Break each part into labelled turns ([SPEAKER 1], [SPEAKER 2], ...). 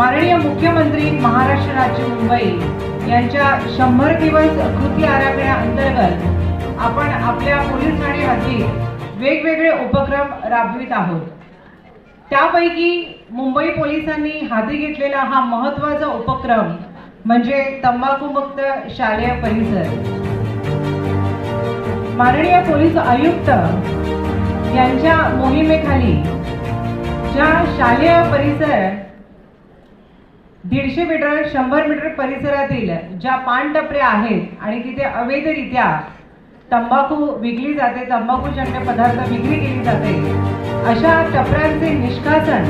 [SPEAKER 1] माननीय मुख्यमंत्री महाराष्ट्र राज्य मुंबई यांच्या शंभर दिवस कृती आराखड्याअंतर्गत आपण आपल्या पोलीस ठाणे हद्दीत वेगवेगळे उपक्रम राबवित आहोत. त्यापैकी मुंबई पोलिसांनी हाती घेतलेला हा महत्त्वाचा उपक्रम म्हणजे तंबाखूमुक्त शालेय परिसर. माननीय पोलीस आयुक्त यांच्या मोहिमेखाली ज्या शालेय परिसर दीडशे मीटर शंभर मीटर परिसरातील ज्या पानटपऱ्या आहेत आणि तिथे अवैधरित्या तंबाखू विकली जाते तंबाखूजन्य पदार्थ विक्री केली जाते अशा टपऱ्यांचे निष्कासन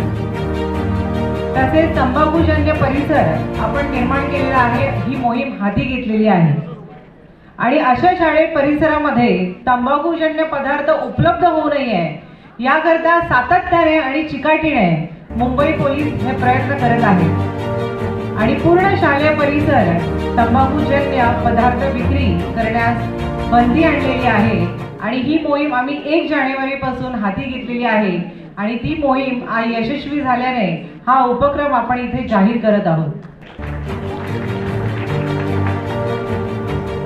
[SPEAKER 1] तसेच तंबाखूजन्य परिसर आपण निर्माण केलेला आहे ही मोहीम हाती घेतलेली आहे. आणि अशा शाळेत परिसरामध्ये तंबाखूजन्य पदार्थ उपलब्ध होऊ नये याकरता सातत्याने आणि चिकाटीने मुंबई पोलीस हे प्रयत्न करत आहेत. आणि पूर्ण शालेय परिसर तंबाखूजन्य पदार्थ विक्री करण्यास बंदी आणलेली आहे. आणि ही मोहीम आम्ही एक जानेवारी पासून हाती घेतलेली आहे. आणि ती मोहीम यशस्वी झाल्याने हा उपक्रम आपण इथे जाहीर करत आहोत.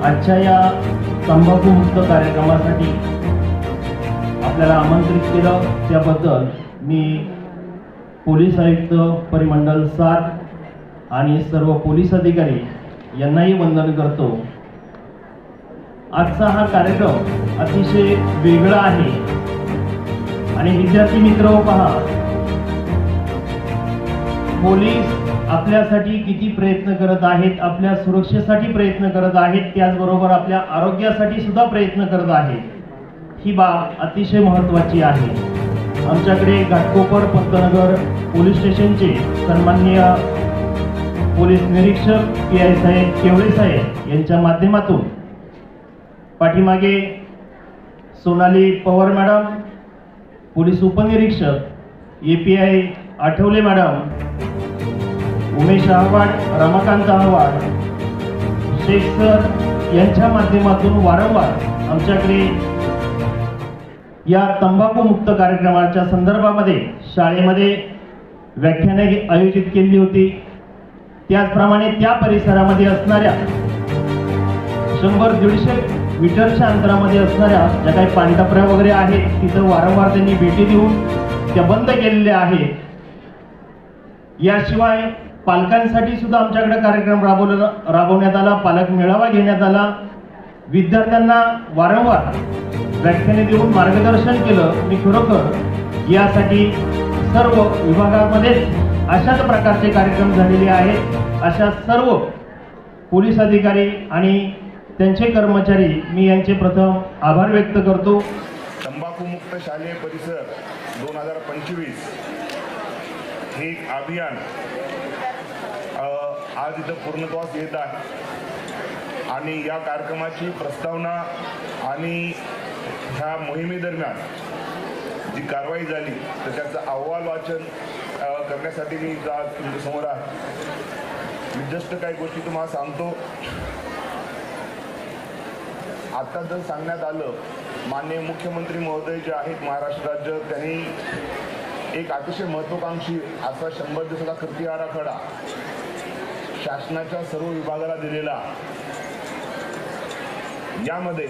[SPEAKER 2] आजच्या या तंबाखूमुक्त कार्यक्रमासाठी आपल्याला आमंत्रित केलं. त्याबद्दल मी पोलीस आयुक्त परिमंडल सात आणि सर्व पोलीस अधिकारी यांनाही वंदन करतो. आजचा हा कार्यक्रम अतिशय वेगळा आहे. आणि विद्यार्थी मित्र पहा पोलीस आपल्यासाठी किती प्रयत्न करत आहेत आपल्या सुरक्षेसाठी प्रयत्न करत आहेत त्याचबरोबर आपल्या आरोग्यासाठी सुद्धा प्रयत्न करत आहेत. ही बाब अतिशय महत्त्वाची आहे. आमच्याकडे घाटकोपर पंतनगर पोलीस स्टेशनचे सन्माननीय पोलीस निरीक्षक पी आय साहेब केवळे साहेब यांच्या माध्यमातून पाठीमागे सोनाली पवार मॅडम पोलीस उपनिरीक्षक A P I Athavale madam Umesh Awhad Ramakant Awhad Shaikh sir यांच्या माध्यमातून वारंवार आमच्याकडे या तंबाखूमुक्त कार्यक्रमाच्या संदर्भामध्ये शाळेमध्ये व्याख्याने आयोजित केली होती. त्याचप्रमाणे त्या परिसरामध्ये असणाऱ्या शंभर दीडशे मीटरच्या अंतरामध्ये असणाऱ्या ज्या काही पाणटपऱ्या वगैरे आहेत तिथं वारंवार त्यांनी भेटी देऊन त्या बंद केलेल्या आहेत. याशिवाय पालकांसाठी सुद्धा आमच्याकडे कार्यक्रम राबवला राबवण्यात आला पालक मेळावा घेण्यात आला. विद्यार्थ्यांना वारंवार व्याख्याने देऊन मार्गदर्शन केलं. मी खरोखर यासाठी सर्व विभागामध्येच अशाच प्रकारचे कार्यक्रम झालेले आहेत. अशा सर्व पोलीस अधिकारी आणि त्यांचे कर्मचारी मी यांचे प्रथम आभार व्यक्त करतो.
[SPEAKER 3] तंबाखूमुक्त शालेय परिसर दोन हजार पंचवीस हे एक अभियान आज इथं पूर्णत्वास येत आहे. आणि या कार्यक्रमाची प्रस्तावना आणि ह्या मोहिमेदरम्यान जी कारवाई झाली तर त्याचं अहवाल वाचन करण्यासाठी मी आज तुमच्यासमोर आहे. मी जस्ट काही गोष्टी तुम्हाला सांगतो. आता जर सांगण्यात आलं माननीय मुख्यमंत्री महोदय जे आहेत महाराष्ट्र राज्य त्यांनी एक अतिशय महत्त्वाकांक्षी असा शंभर दिवसाचा कृती आराखडा शासनाच्या सर्व विभागाला दिलेला. यामध्ये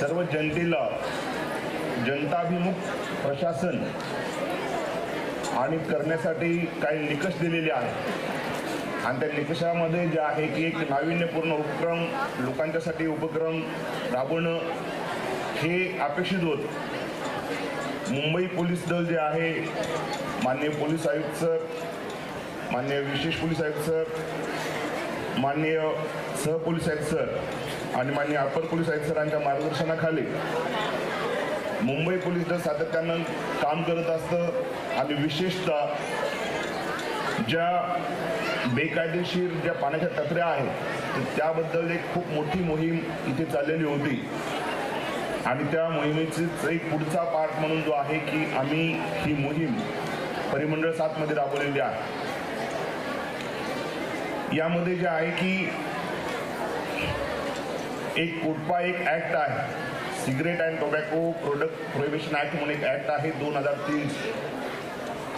[SPEAKER 3] सर्व जनतेला जनताभिमुख प्रशासन आणि करण्यासाठी काही निकष दिलेले आहेत. आणि त्या निकषामध्ये जे आहे की एक नाविन्यपूर्ण उपक्रम लोकांच्यासाठी उपक्रम राबवणं हे अपेक्षित होत. मुंबई पोलीस दल जे आहे माननीय पोलीस आयुक्त सर माननीय विशेष पोलीस आयुक्त सर माननीय सहपोलीस आयुक्त सर आणि माननीय अपर पोलीस आयुक्त सरांच्या मार्गदर्शनाखाली मुंबई पोलीस दल सातत्यानं काम करत असतं आणि विशेषतः ज्या बेकायदेशीर ज्या पाण्याच्या तक्र्या आहेत त्याबद्दल एक खूप मोठी मोहीम इथे चाललेली होती. आणि त्या मोहिमेचीच एक पुढचा पार्ट म्हणून जो आहे की आम्ही ही मोहीम परिमंडळ सातमध्ये राबवलेली आहे. यामध्ये जे आहे की एक कोटपा एक ॲक्ट आहे. Cigarette and tobacco product prohibition act म्हणून एक ॲक्ट आहे दोन हजार तीन.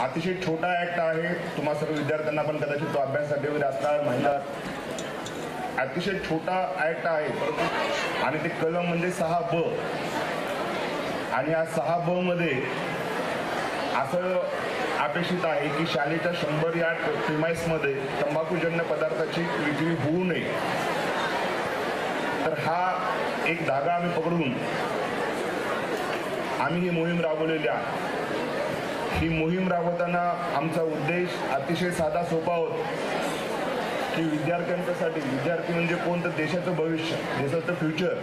[SPEAKER 3] अतिशय छोटा ॲक्ट आहे. तुम्हा सर्व विद्यार्थ्यांना पण कदाचित तो अभ्यासासाठी वगैरे असता महिला. अतिशय छोटा ॲक्ट आहे परंतु आणि ते कलम म्हणजे सहा ब. आणि या सहा ब मध्ये असं अपेक्षित आहे की शाळेच्या शंभर या प्रिमाइसमध्ये तंबाखूजन्य पदार्थाची विक्री होऊ नये. तर हा एक धागा आम्ही पकडून आम्ही ही मोहीम राबवलेली आहे. ही मोहीम राबवताना आमचा उद्देश अतिशय साधा सोपा होता की विद्यार्थ्यांच्यासाठी विद्यार्थी म्हणजे कोण तर देशाचं भविष्य देशाचं फ्युचर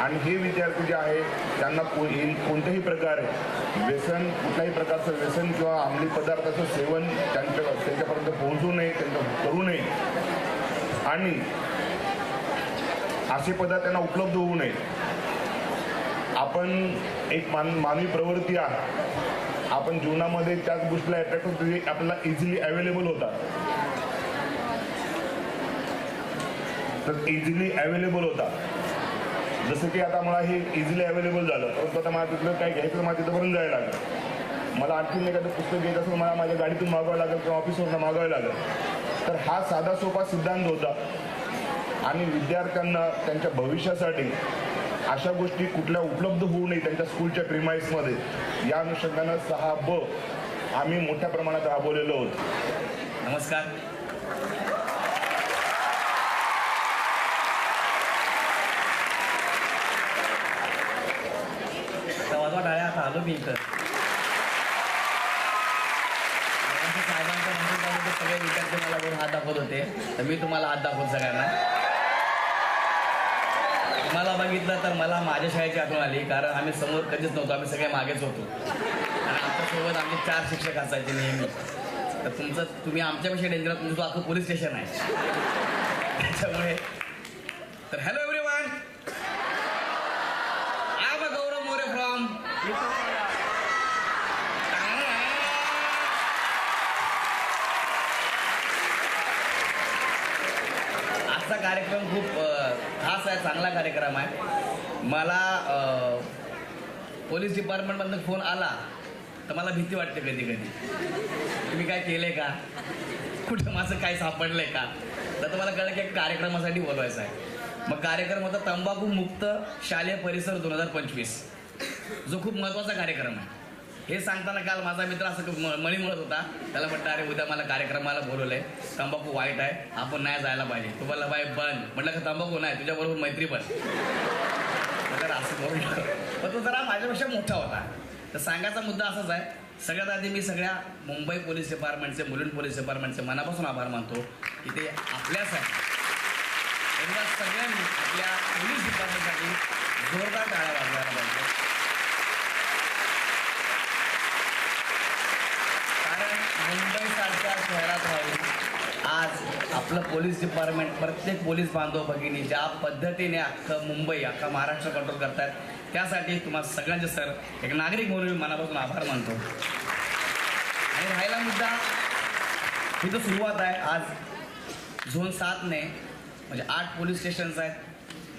[SPEAKER 3] आणि हे विद्यार्थी जे आहे त्यांना को कोणत्याही प्रकारे व्यसन कुठल्याही प्रकारचं व्यसन किंवा अंमली पदार्थाचं सेवन त्यांच्या त्यांच्यापर्यंत पोहोचू नये त्यांना करू नये. आणि असे पदार्थ त्यांना उपलब्ध होऊ नये आपण एक मान मानवी प्रवृत्ती आहे. आपण जीवनामध्ये त्याच गोष्टीला अट्रॅक्ट होतो जे आपल्याला इझिली अवेलेबल होतात. तर इझिली अवेलेबल होता जसं की आता मला हे इझिली अवेलेबल झालं परंतु आता मला तिथलं काय घ्यायचं मला तिथंपर्यंत जायला लागलं. मला आणखीन एखादं पुस्तक घ्यायचं असेल मला माझ्या गाडीतून मागवावं लागेल किंवा ऑफिसवरून मागवावं लागेल. तर हा साधा सोपा सिद्धांत होता. आणि विद्यार्थ्यांना त्यांच्या भविष्यासाठी अशा गोष्टी कुठल्या उपलब्ध होऊ नये त्यांच्या स्कूलच्या प्रिमाईसमध्ये या अनुषंगानं सहा ब आम्ही मोठ्या प्रमाणात राबवलेलो आहोत.
[SPEAKER 4] नमस्कार. तर आता आलो मी इथं. मगाशी साहेबांच्या सगळे विद्यार्थी मला वरून हात दाखवत होते. तर मी तुम्हाला हात दाखवत सगळ्यांना. मला बघितलं तर मला माझ्या शाळेची आठवण आली कारण आम्ही समोर कधीच नव्हतो आम्ही सगळे मागेच होतो. आणि आमच्यासोबत आमचे चार शिक्षक असायचे नेहमी. तर तुमचं तुम्ही आमच्यापेक्षा डेंजर तुमचं तो अख्खं पोलीस स्टेशन आहे. त्याच्यामुळे तर hello everyone I am Gaurav More from आजचा कार्यक्रम खूप खास आहे चांगला कार्यक्रम आहे. मला पोलीस डिपार्टमेंटमधनं फोन आला तर मला भीती वाटते कधी कधी. तुम्ही काय केलंय का? कुठं माझं काय सापडलंय का? तर तुम्हाला कळलं की एक कार्यक्रमासाठी बोलवायचं आहे. मग कार्यक्रम होता तंबाखू मुक्त शालेय परिसर दोन हजार पंचवीस. जो खूप महत्त्वाचा कार्यक्रम आहे. हे सांगताना काल माझा मित्र असं म- मणी म्हणत होता. त्याला म्हटलं अरे उद्या मला कार्यक्रमाला बोलवलंय. तंबाखू वाईट आहे. आपण नाही जायला पाहिजे. तू बोलला बाय बंद. म्हटलं का तंबाखू नाही? तुझ्याबरोबर मैत्री पण. म्हटलं असं बोललो पण तो जरा माझ्यापेक्षा मोठा होता. तर सांगायचा मुद्दा असाच आहे. सगळ्यात आधी मी सगळ्या मुंबई पोलीस डिपार्टमेंटचे मुलुंड पोलीस डिपार्टमेंटचे मनापासून आभार मानतो की ते आपल्यासाठी एकदा सगळ्यांनी आपल्या पोलीस डिपार्टमेंटसाठी जोरदार टाळ्या वाजवायला पाहिजे कारण मुंबईसारख्या शहरात राहून आज आपलं पोलीस डिपार्टमेंट प्रत्येक पोलीस बांधव भगिनी ज्या पद्धतीने अख्खं मुंबई अख्खा महाराष्ट्र कंट्रोल करतात त्यासाठी तुम्हाला सगळ्यांचे सर एक नागरिक म्हणून मी मनापासून आभार मानतो. आणि राहिला मुद्दा तिथं सुरुवात आहे. आज झोन सातने म्हणजे आठ पोलीस स्टेशन्स आहेत.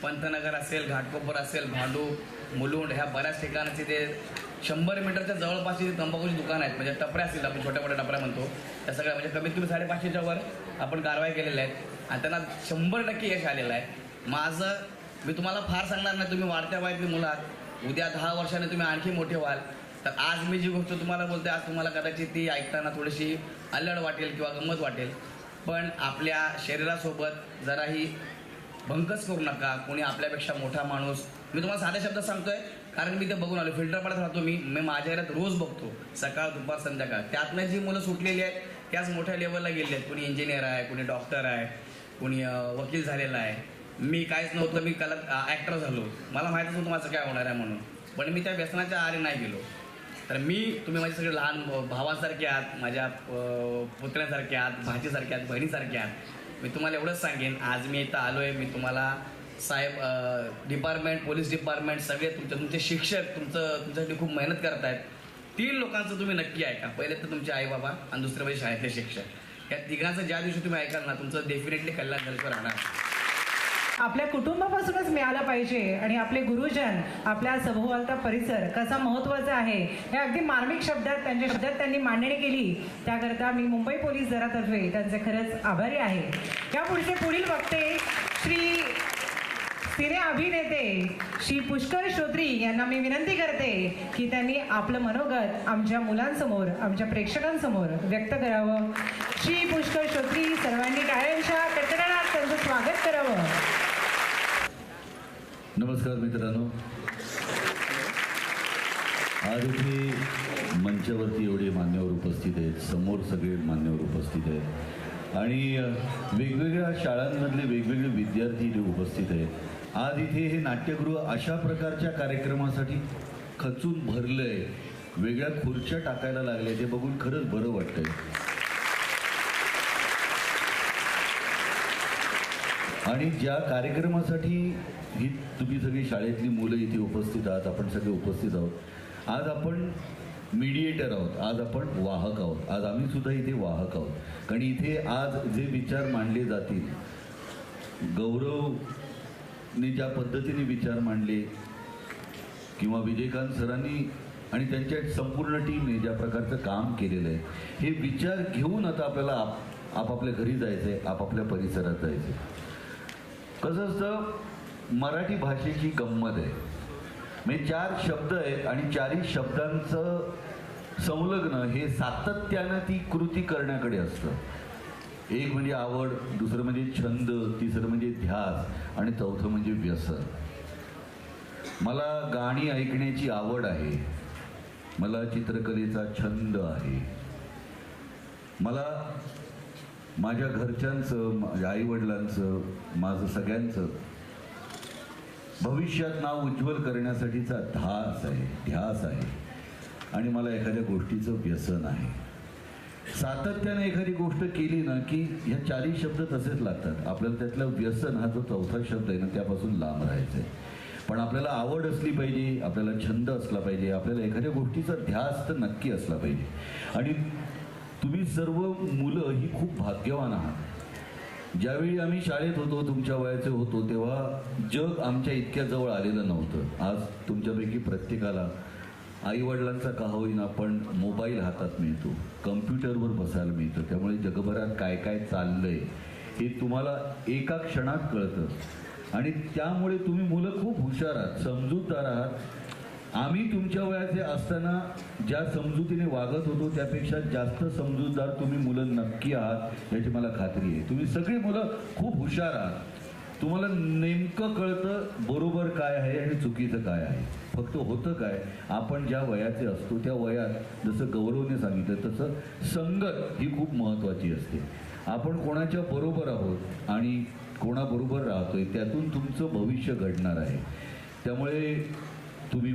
[SPEAKER 4] पंतनगर असेल घाटकोपर असेल भांडू मुलुंड ह्या बऱ्याच ठिकाणाचे ते शंभर मीटरच्या जवळपासची जी तंबाखूची दुकान आहेत म्हणजे टपऱ्या असतील आपण छोट्या मोठ्या टपऱ्या म्हणतो त्या सगळ्या म्हणजे कमीत कमी साडेपाचशेच्या वर आपण कारवाई केलेल्या आहेत. आणि त्यांना शंभर टक्के यश आलेलं आहे. माझं मी तुम्हाला फार सांगणार नाही तुम्ही वाढत्या वयातली मुलं आहात. उद्या दहा वर्षाने तुम्ही आणखी मोठे व्हाल. तर आज मी जी गोष्ट तुम्हाला बोलते आज तुम्हाला कदाचित ती ऐकताना थोडीशी अल्लड वाटेल किंवा गंमत वाटेल. पण आपल्या शरीरासोबत जराही भंकस करू नका. कोणी आपल्यापेक्षा मोठा माणूस. मी तुम्हाला साध्या शब्दात सांगतोय कारण मी ते बघून आलो फिल्टर पडत राहतो मी. मी माझ्या घरात रोज बघतो सकाळ दुपार संध्याकाळ. त्यातनं जी मुलं सुटलेली आहेत त्याच मोठ्या लेवलला गेलेली आहेत. कोणी इंजिनियर आहे कोणी डॉक्टर आहे कोणी वकील झालेला आहे. मी काहीच नव्हतं मी कला ॲक्टर झालो. मला माहीतच नव्हतं माझं काय होणार आहे म्हणून. पण मी त्या व्यसनाच्या आहारी नाही गेलो. तर मी तुम्ही माझे सगळे लहान भावासारखे आहात माझ्या पुतण्यासारखे आहात भाचीसारखे आहात बहिणीसारखे आहात. मी तुम्हाला एवढंच सांगेन आज मी इथं आलो आहे मी तुम्हाला साहेब डिपार्टमेंट पोलीस डिपार्टमेंट सगळे तुमचे तुमचे शिक्षक तुमचं तुमच्यासाठी खूप मेहनत करत आहेत तीन लोकांचं तुम्ही नक्की ऐका. पहिले तर तुमचे आई बाबा आणि दुसरे म्हणजे शाळेतले शिक्षक. या तिघांचं ज्या दिवशी तुम्ही ऐकाल ना तुमचं डेफिनेटली कल्याण झाल्याशिवाय राहणार
[SPEAKER 1] आपल्या कुटुंबापासूनच मिळालं पाहिजे आणि आपले गुरुजन आपल्या सभोवलता परिसर कसा महत्त्वाचा आहे हे अगदी मार्मिक शब्दात त्यांच्या शब्दात त्यांनी मांडणी केली. त्याकरता मी मुंबई पोलीस दलातर्फे त्यांचे खरंच आभारी आहे. या पुढचे पुढील वक्ते श्री सिने अभिनेते श्री पुष्कर श्रोत्री यांना मी विनंती करते की त्यांनी आपलं मनोगत आमच्या मुलांसमोर आमच्या प्रेक्षकांसमोर व्यक्त करावं. श्री पुष्कर श्रोत्री सर्वांनी टाळ्यांच्या कडकडाटात त्यांचं स्वागत करावं.
[SPEAKER 5] नमस्कार मित्रांनो. आज इथे मंचावरती एवढे मान्यवर उपस्थित आहेत समोर सगळे मान्यवर उपस्थित आहेत. आणि वेगवेगळ्या शाळांमधले वेगवेगळे विद्यार्थी इथे उपस्थित आहेत आज इथे हे नाट्यगृह अशा प्रकारच्या कार्यक्रमासाठी खचून भरलं आहे वेगळ्या खुर्च्या टाकायला लागल्या ते बघून खरंच बरं वाटतंय. आणि ज्या कार्यक्रमासाठी ही तुम्ही सगळी शाळेतली मुलं इथे उपस्थित आहात आपण सगळे उपस्थित आहोत. आज आपण मीडिएटर आहोत आज आपण वाहक आहोत आज आम्ही सुद्धा इथे वाहक आहोत. कारण इथे आज जे विचार मांडले जातील गौरव ने ज्या पद्धतीने विचार मांडले किंवा विजयकांत सरांनी आणि त्यांच्या संपूर्ण टीमने ज्या प्रकारचं काम केलेलं आहे हे विचार घेऊन आता आपल्याला आप आपापल्या घरी जायचं आहे आपापल्या परिसरात जायचं कसं असतं मराठी भाषेची गंमत आहे. म्हणजे चार शब्द आहेत आणि चारही शब्दांचं संलग्न हे सातत्यानं ती कृती करण्याकडे असतं. एक म्हणजे आवड दुसरं म्हणजे छंद तिसरं म्हणजे ध्यास आणि चौथं म्हणजे व्यसन. मला गाणी ऐकण्याची आवड आहे. मला चित्रकलेचा छंद आहे. मला माझ्या घरच्यांचं माझ्या आईवडिलांचं माझं सगळ्यांचं भविष्यात नाव उज्ज्वल करण्यासाठीचा ध्यास आहे ध्यास आहे. आणि मला एखाद्या गोष्टीचं व्यसन आहे. सातत्याने एखादी गोष्ट केली ना की ह्या चारही शब्द तसेच लागतात. आपल्याला त्यातला व्यसन हा जो चौथा शब्द आहे ना त्यापासून लांब राहायचं आहे पण आपल्याला आवड असली पाहिजे आपल्याला छंद असला पाहिजे आपल्याला एखाद्या गोष्टीचा ध्यास तर नक्की असला पाहिजे. आणि तुम्ही सर्व मुलं ही खूप भाग्यवान आहात. ज्यावेळी आम्ही शाळेत होतो तुमच्या वयाचे होतो तेव्हा जग आमच्या इतक्या जवळ आलेलं नव्हतं. आज तुमच्यापैकी प्रत्येकाला आईवडिलांचा का होईना पण मोबाईल हातात मिळतो. कम्प्युटरवर बसायला मिळतं. त्यामुळे जगभरात काय काय चाललंय हे तुम्हाला एका क्षणात कळतं. आणि त्यामुळे तुम्ही मुलं खूप हुशार आहात समजूतदार आहात. आम्ही तुमच्या वयाचे असताना ज्या समजुतीने वागत होतो त्यापेक्षा जास्त समजूतदार तुम्ही मुलं नक्की आहात याची मला खात्री आहे. तुम्ही सगळी मुलं खूप हुशार आहात. तुम्हाला नेमकं कळतं बरोबर काय आहे आणि चुकीचं काय आहे. फक्त होतं काय? आपण ज्या वयाचे असतो त्या वयात जसं गौरवने सांगितलं तसं संगत ही खूप महत्त्वाची असते. आपण कोणाच्या बरोबर आहोत आणि कोणाबरोबर राहतोय त्यातून तुमचं भविष्य घडणार आहे. त्यामुळे तुम्ही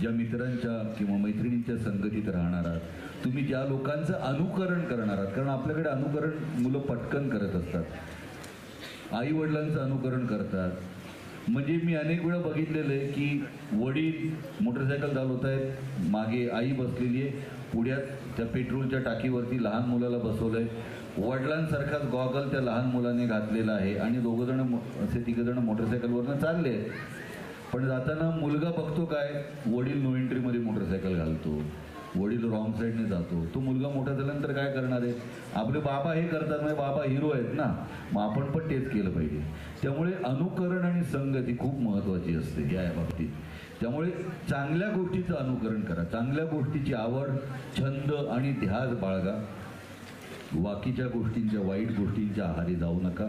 [SPEAKER 5] ज्या मित्रांच्या किंवा मैत्रिणींच्या संगतीत राहणार आहात तुम्ही ज्या लोकांचं अनुकरण करणार आहात कारण आपल्याकडे अनुकरण मुलं पटकन करत असतात. आई वडिलांचं अनुकरण करतात. म्हणजे मी अनेक वेळा बघितलेलं आहे की वडील मोटरसायकल चालवत आहेत मागे आई बसलेली आहे पुढ्यात त्या पेट्रोलच्या टाकीवरती लहान मुलाला बसवलं आहे वडिलांसारखाच गॉगल त्या लहान मुलाने घातलेला आहे आणि दोघंजणं मो- असे तिघंजणं मोटरसायकलवरनं चालले आहेत. पण जाताना मुलगा बघतो काय वडील नो एंट्रीमध्ये मोटरसायकल घालतो वडील रॉंग साईडने जातो. तो मुलगा मोठा झाल्यानंतर काय करणार आहे? आपले बाबा हे करतात म्हणजे बाबा हिरो आहेत ना. मग आपण पण तेच केलं पाहिजे. त्यामुळे अनुकरण आणि संगती खूप महत्त्वाची असते या बाबतीत. त्यामुळे चांगल्या गोष्टीचं अनुकरण करा. चांगल्या गोष्टीची आवड छंद आणि ध्यास बाळगा. बाकीच्या गोष्टींच्या वाईट गोष्टींच्या आहारी जाऊ नका.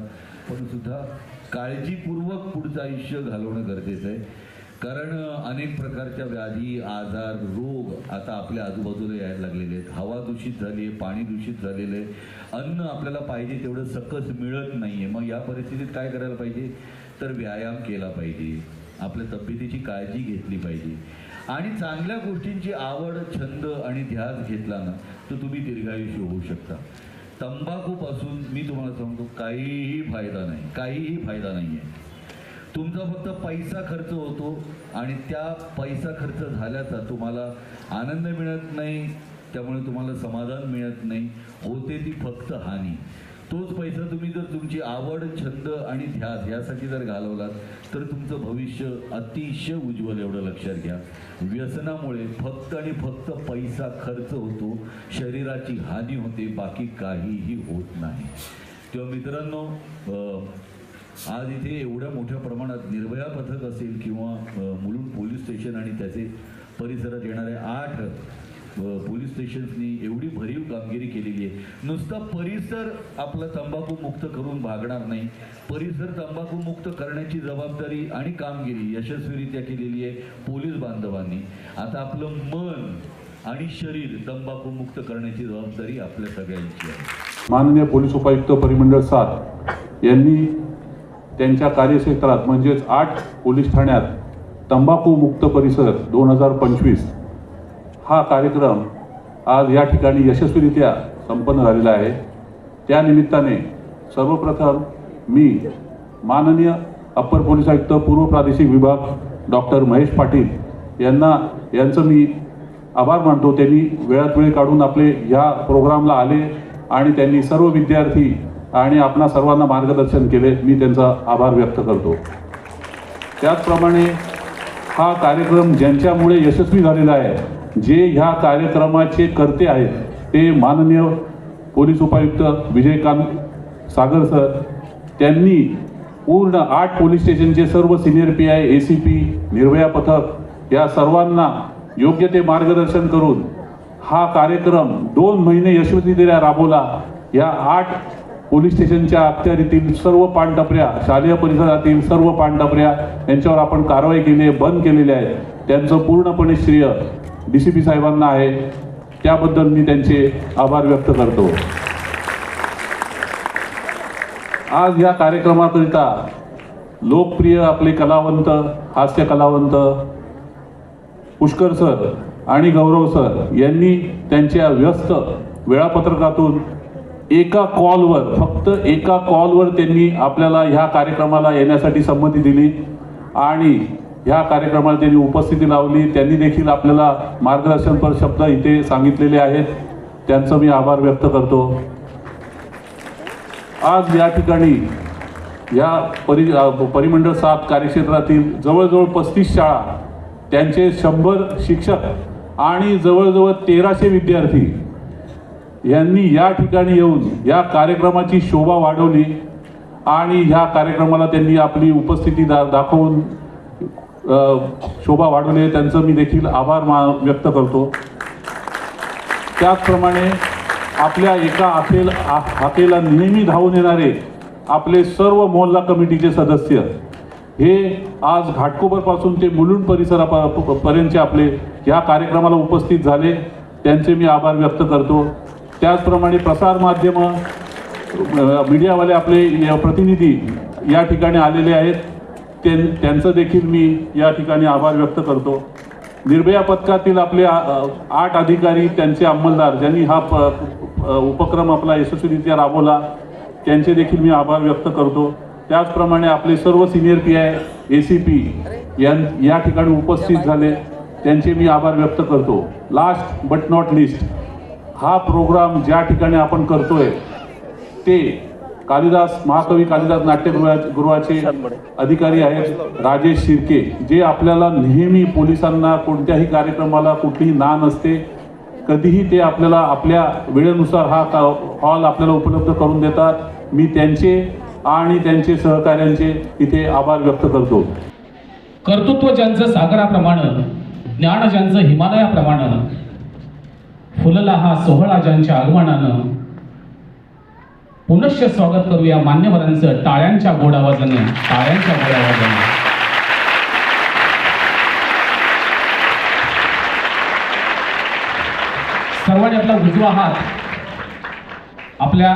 [SPEAKER 5] पण सुद्धा काळजीपूर्वक पुढचं आयुष्य घालवणं गरजेचं आहे. कारण अनेक प्रकारच्या व्याधी आजार रोग आता आपल्या आजूबाजूला यायला लागलेले आहेत. हवा दूषित झाली आहे पाणी दूषित झालेलं आहे. अन्न आपल्याला पाहिजे तेवढं सकस मिळत नाही आहे मग या परिस्थितीत काय करायला पाहिजे? तर व्यायाम केला पाहिजे. आपल्या तब्येतीची काळजी घेतली पाहिजे. आणि चांगल्या गोष्टींची आवड छंद आणि ध्यास घेतला ना तर तुम्ही दीर्घायुष्य होऊ शकता. तंबाखूपासून मी तुम्हाला सांगतो काहीही फायदा नाही. काहीही फायदा नाही आहे तुमचा फक्त पैसा खर्च होतो आणि त्या पैसा खर्च झाल्याचा तुम्हाला आनंद मिळत नाही त्यामुळे तुम्हाला समाधान मिळत नाही होते ती फक्त हानी. तोच पैसा तुम्ही जर तुमची आवड छंद आणि ध्यास यासाठी जर घालवलात तर तुमचं भविष्य अतिशय उज्ज्वल एवढं लक्षात घ्या. व्यसनामुळे फक्त आणि फक्त पैसा खर्च होतो शरीराची हानी होते बाकी काहीही होत नाही. तेव्हा मित्रांनो आज इथे एवढ्या मोठ्या प्रमाणात निर्भया पथक असेल किंवा मुलुंड पोलीस स्टेशन आणि त्याचे परिसरात येणारे आठ पोलीस स्टेशन्सनी एवढी भरीव कामगिरी केलेली आहे. नुसता परिसर आपला तंबाखू मुक्त करून भागणार नाही. परिसर तंबाखू मुक्त करण्याची जबाबदारी आणि कामगिरी यशस्वीरित्या केलेली आहे पोलीस बांधवांनी. आता आपलं मन आणि शरीर तंबाखू मुक्त करण्याची जबाबदारी आपल्या सगळ्यांची आहे.
[SPEAKER 6] माननीय पोलीस उपायुक्त परिमंडळ सात यांनी त्यांच्या कार्यक्षेत्रात म्हणजेच आठ पोलीस ठाण्यात तंबाखू मुक्त परिसर दोन हजार पंचवीस हा कार्यक्रम आज या ठिकाणी यशस्वीरित्या संपन्न झालेला आहे. त्यानिमित्ताने सर्वप्रथम मी माननीय अप्पर पोलीस आयुक्त पूर्व प्रादेशिक विभाग डॉक्टर महेश पाटील यांना यांचं मी आभार मानतो. त्यांनी वेळात वेळ काढून आपले ह्या प्रोग्रामला आले आणि त्यांनी सर्व विद्यार्थी आणि आपणा सर्वांना मार्गदर्शन केले मी त्यांचा आभार व्यक्त करतो. त्याचप्रमाणे हा कार्यक्रम ज्यांच्यामुळे यशस्वी झालेला आहे जे ह्या कार्यक्रमाचे कर्ते आहेत ते माननीय पोलीस उपायुक्त विजयकांत सागर सर त्यांनी पूर्ण आठ पोलीस स्टेशनचे सर्व senior P I A C P Nirbhaya पथक या सर्वांना योग्य ते मार्गदर्शन करून हा कार्यक्रम दोन महिने यशस्वीरित्या राबवला. या आठ पोलीस स्टेशनच्या अखत्यारीतील सर्व पानटपऱ्या शालेय परिसरातील सर्व पानटपऱ्या यांच्यावर आपण कारवाई केली आहे बंद केलेल्या आहेत. त्यांचं पूर्णपणे श्रेय डी सी पी साहेबांना आहे. त्याबद्दल मी त्यांचे आभार व्यक्त करतो. आज या कार्यक्रमाकरिता लोकप्रिय आपले कलावंत हास्य कलावंत पुष्कर सर आणि गौरव सर यांनी त्यांच्या व्यस्त वेळापत्रकातून एका कॉलवर फक्त एका कॉलवर त्यांनी आपल्याला ह्या कार्यक्रमाला येण्यासाठी संमती दिली आणि ह्या कार्यक्रमाला त्यांनी उपस्थिती लावली. त्यांनी देखील आपल्याला मार्गदर्शनपर शब्द इथे सांगितलेले आहेत. त्यांचं मी आभार व्यक्त करतो. आज या ठिकाणी या परि परिमंडळ सात कार्यक्षेत्रातील जवळजवळ पस्तीस शाळा त्यांचे शंभर शिक्षक आणि जवळजवळ तेराशे विद्यार्थी यांनी या ठिकाणी येऊन या कार्यक्रमाची शोभा वाढवली आणि ह्या कार्यक्रमाला त्यांनी आपली उपस्थिती दा दाखवून शोभा वाढवली. त्यांचं मी देखील आभार मा व्यक्त करतो. त्याचप्रमाणे आपल्या एका हाकेल हाकेला नेहमी धावून येणारे आपले सर्व मोहल्ला कमिटीचे सदस्य हे आज घाटकोपरपासून ते मुलुंड परिसरापर्यंतचे आपले या कार्यक्रमाला उपस्थित झाले. त्यांचे मी आभार व्यक्त करतो. त्याचप्रमाणे प्रसारमाध्यमं मीडियावाले आपले प्रतिनिधी या ठिकाणी आलेले आहेत. त्यां त्यांचं देखील मी या ठिकाणी आभार व्यक्त करतो. निर्भया पथकातील आपले आ- आठ अधिकारी त्यांचे अंमलदार ज्यांनी हा प उपक्रम आपला यशस्वीरित्या राबवला त्यांचे देखील मी आभार व्यक्त करतो. त्याचप्रमाणे आपले सर्व senior P I A C P यां या ठिकाणी उपस्थित झाले त्यांचे मी आभार व्यक्त करतो. लास्ट बट नॉट लिस्ट हा प्रोग्राम ज्या ठिकाणी आपण करतोय ते कालिदास महाकवी कालिदास नाट्यगृहा गृहाचे अधिकारी आहेत राजेश शिर्के जे आपल्याला नेहमी पोलिसांना कोणत्याही कार्यक्रमाला कुठलीही ना नसते कधीही ते आपल्याला आपल्या वेळेनुसार हा का हॉल आपल्याला उपलब्ध करून देतात. मी त्यांचे आणि त्यांचे सहकाऱ्यांचे इथे आभार व्यक्त करतो.
[SPEAKER 7] कर्तृत्व ज्यांचं सागराप्रमाणे ज्ञान ज्यांचं हिमालयाप्रमाणे फुलला हा सोहळा ज्यांच्या आगमनानं पुनश्च स्वागत करूया मान्यवरांचं टाळ्यांच्या गोड आवाजाने टाळ्यांच्या गोड आवाजानं सर्वांनी आपला उजवा हात आपल्या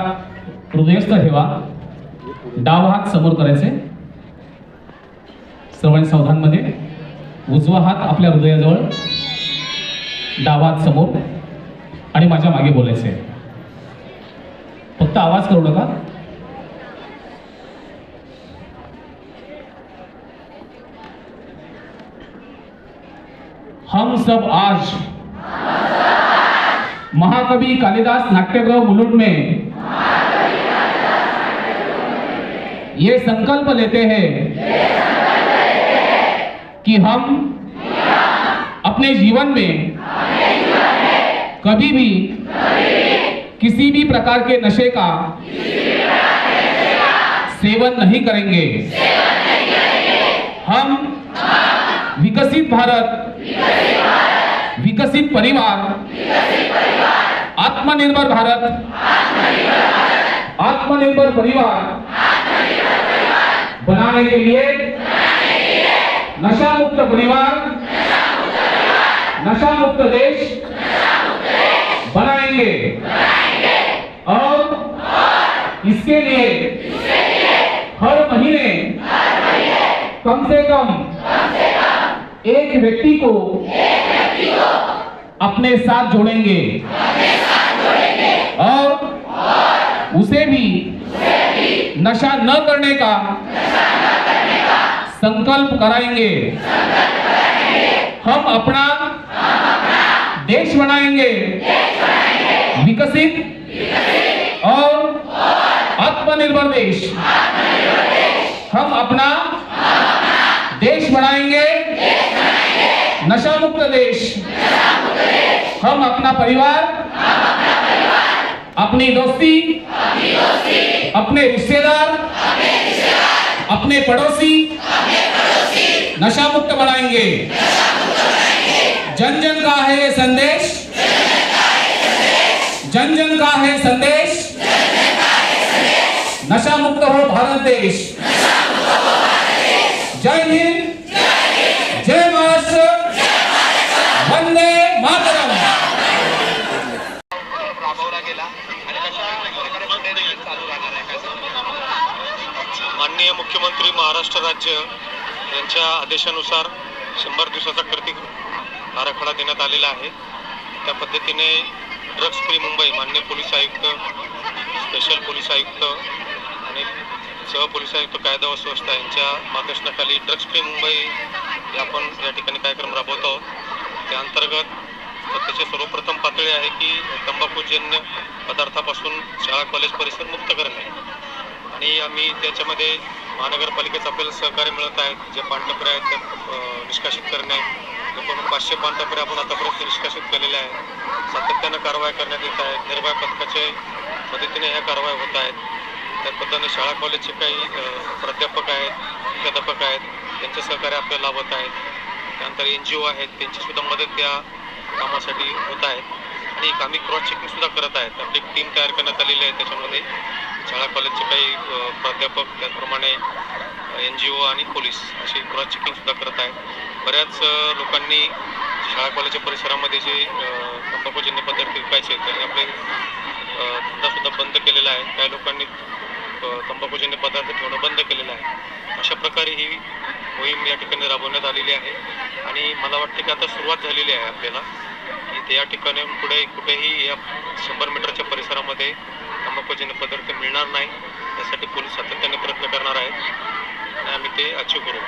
[SPEAKER 7] हृदयस्थ ठेवा. डावा हात समोर करायचे. सर्वांनी सावधानमध्ये उजवा हात आपल्या हृदयाजवळ. डावा हात समोर. आणि माझ्या मागे बोलायचे आवाज़ करू नका. हम सब आज महाकवि कालिदास नाट्यगृह मुलुंड में ये संकल्प लेते हैं कि हम अपने जीवन में कभी भी किसी भी प्रकार के नशे का सेवन नहीं करेंगे। हम विकसित भारत, विकसित परिवार, आत्मनिर्भर भारत, आत्मनिर्भर परिवार बनाने के लिए नशा मुक्त परिवार, नशा मुक्त देश बनाएँगे और इसके लिए हर महीने कम से कम एक व्यक्ति को अपने साथ जोड़ेंगे। और उसे भी नशा न करने का संकल्प कराएँगे। हम अपना देश बनाएँगे। विकसित और आत्मनिर्भर देश। हम अपना देश बनाएँगे। नशा मुक्त देश। हम अपना परिवार, अपनी दोस्ती, अपने रिश्तेदार, अपने पड़ोसी नशा मुक्त बनाएँगे। जन जन का है ये संदेश। जन जन का है संदेश? नशा मुक्त हो भारत देश। जय हिंद। जय महाराष्ट्र। वंदे मातरम।
[SPEAKER 8] माननीय मुख्यमंत्री महाराष्ट्र राज्य यांच्या आदेशानुसार शंभर दिवसाचा कृती आराखडा देण्यात आलेला आहे. त्या पद्धतीने ड्रग्स मुंबई मान्य पोलीस आयुक्त स्पेशल पोलीस आयुक्त आणि सहपोलीस आयुक्त कायदा व सुव्यवस्था यांच्या मार्गदर्शनाखाली ड्रग्स फ्री मुंबई हे आपण या ठिकाणी कार्यक्रम राबवत आहोत. त्या अंतर्गत त्याची सर्वप्रथम पातळी आहे की तंबाखूजन्य पदार्थापासून शाळा कॉलेज परिसर मुक्त करणे. आणि आम्ही त्याच्यामध्ये महानगरपालिकेचं आपल्याला सहकार्य मिळत आहे. जे पानटपरे आहेत ते निष्कासित करणे. जवळपास पाचशे पानटपरे आपण आतापर्यंत निष्कासित केलेले आहे. सातत्यानं कारवाई करण्यात येत आहे. निर्भया पथकाच्या मदतीने ह्या कारवाई होत आहेत. त्या पद्धतीने शाळा कॉलेजचे काही प्राध्यापक आहेत मुख्याध्यापक आहेत त्यांचे सहकार्य आपल्याला लाभत आहेत. त्यानंतर एन जी ओ आहेत त्यांचीसुद्धा मदत या कामासाठी होत आहेत आणि एक आम्ही क्रॉस चेकिंगसुद्धा करत आहेत. आपली टीम तयार करण्यात आलेली आहे. त्याच्यामध्ये शाळा कॉलेजचे काही प्राध्यापक त्याचप्रमाणे एन जी ओ आणि पोलीस अशी क्रॉस चेकिंगसुद्धा करत आहेत. बऱ्याच लोकांनी शाळा कॉलेजच्या परिसरामध्ये जे तंबाखूजन्य पदार्थ विकायचे त्यांनी आपले धंदासुद्धा बंद केलेला आहे. त्या लोकांनी तंबाखूजन्य पदार्थ ठेवणं बंद केलेलं आहे. अशा प्रकारे ही मोहीम या ठिकाणी राबवण्यात आलेली आहे. आणि मला वाटतं की आता सुरुवात झालेली आहे आपल्याला. की ते या ठिकाणी पुढे कुठेही या शंभर मीटरच्या परिसरामध्ये तंबाखूजन्य पदार्थ मिळणार नाही त्यासाठी पोलीस सातत्याने प्रयत्न करणार आहेत. आणि आम्ही ते अचीव करू.